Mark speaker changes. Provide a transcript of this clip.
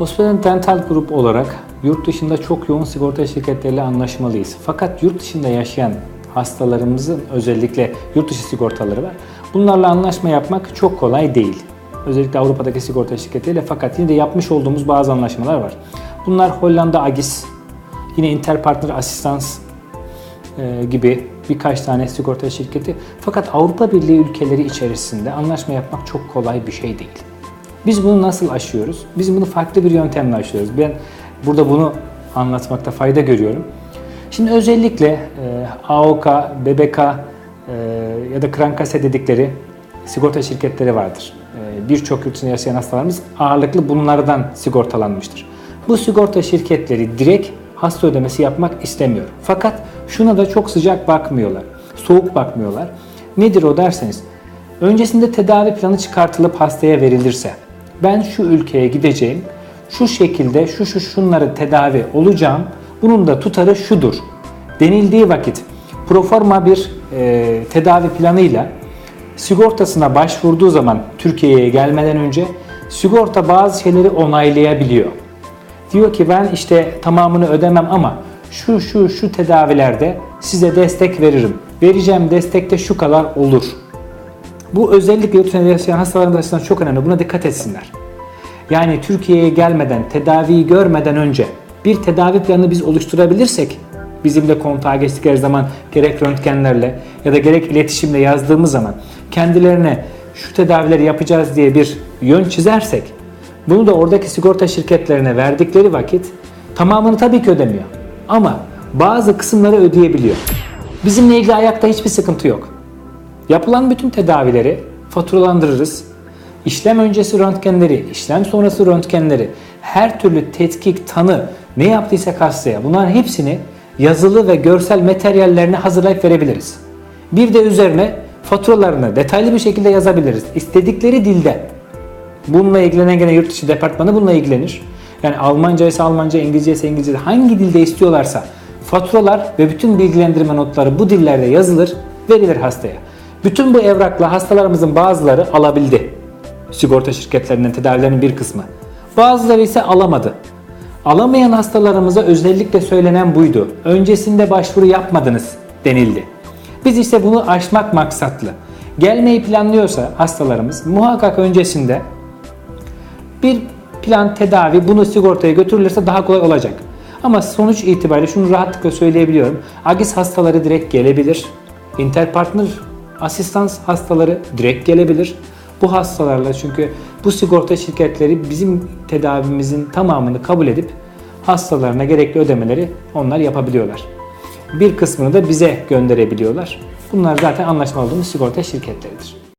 Speaker 1: Osmanlı Dental Grup olarak yurt dışında çok yoğun sigorta şirketleriyle anlaşmalıyız. Fakat yurt dışında yaşayan hastalarımızın özellikle yurt dışı sigortaları var. Bunlarla anlaşma yapmak çok kolay değil. Özellikle Avrupa'daki sigorta şirketleriyle fakat yine de yapmış olduğumuz bazı anlaşmalar var. Bunlar Hollanda Agis, yine Interpartner Assistans e, gibi birkaç tane sigorta şirketi. Fakat Avrupa Birliği ülkeleri içerisinde anlaşma yapmak çok kolay bir şey değil. Biz bunu nasıl aşıyoruz? Biz bunu farklı bir yöntemle aşıyoruz. Ben burada bunu anlatmakta fayda görüyorum. Şimdi özellikle e, AOK, BBK e, ya da Krankase dedikleri sigorta şirketleri vardır. E, Birçok yurt dışında yaşayan hastalarımız ağırlıklı bunlardan sigortalanmıştır. Bu sigorta şirketleri direkt hasta ödemesi yapmak istemiyor. Fakat şuna da çok sıcak bakmıyorlar. Soğuk bakmıyorlar. Nedir o derseniz, öncesinde tedavi planı çıkartılıp hastaya verilirse, ben şu ülkeye gideceğim, şu şekilde şu şu şunları tedavi olacağım, bunun da tutarı şudur denildiği vakit proforma bir e, tedavi planıyla sigortasına başvurduğu zaman Türkiye'ye gelmeden önce sigorta bazı şeyleri onaylayabiliyor. Diyor ki ben işte tamamını ödemem ama şu şu şu tedavilerde size destek veririm. Vereceğim destekte şu kadar olur. Bu özellikle yurt dışında yaşayan hastaların açısından çok önemli. Buna dikkat etsinler. Yani Türkiye'ye gelmeden, tedaviyi görmeden önce bir tedavi planı biz oluşturabilirsek bizimle kontağa geçtikleri zaman gerek röntgenlerle ya da gerek iletişimle yazdığımız zaman kendilerine şu tedavileri yapacağız diye bir yön çizersek bunu da oradaki sigorta şirketlerine verdikleri vakit tamamını tabii ki ödemiyor. Ama bazı kısımları ödeyebiliyor. Bizimle ilgili ayakta hiçbir sıkıntı yok. Yapılan bütün tedavileri faturalandırırız. İşlem öncesi röntgenleri, işlem sonrası röntgenleri, her türlü tetkik, tanı, ne yaptıysak hastaya bunların hepsini yazılı ve görsel materyallerini hazırlayıp verebiliriz. Bir de üzerine faturalarını detaylı bir şekilde yazabiliriz. İstedikleri dilde. Bununla ilgilenen gene yurt dışı departmanı bununla ilgilenir. Yani Almanca ise Almanca, İngilizce ise İngilizce hangi dilde istiyorlarsa faturalar ve bütün bilgilendirme notları bu dillerde yazılır, verilir hastaya. Bütün bu evrakla hastalarımızın bazıları alabildi. Sigorta şirketlerinden tedavilerinin bir kısmı. Bazıları ise alamadı. Alamayan hastalarımıza özellikle söylenen buydu. Öncesinde başvuru yapmadınız denildi. Biz işte bunu aşmak maksatlı. Gelmeyi planlıyorsa hastalarımız muhakkak öncesinde bir plan tedavi bunu sigortaya götürülürse daha kolay olacak. Ama sonuç itibariyle şunu rahatlıkla söyleyebiliyorum. Agis hastaları direkt gelebilir. Interpartner asistans hastaları direkt gelebilir. Bu hastalarla çünkü bu sigorta şirketleri bizim tedavimizin tamamını kabul edip hastalarına gerekli ödemeleri onlar yapabiliyorlar. Bir kısmını da bize gönderebiliyorlar. Bunlar zaten anlaşmalı olduğumuz sigorta şirketleridir.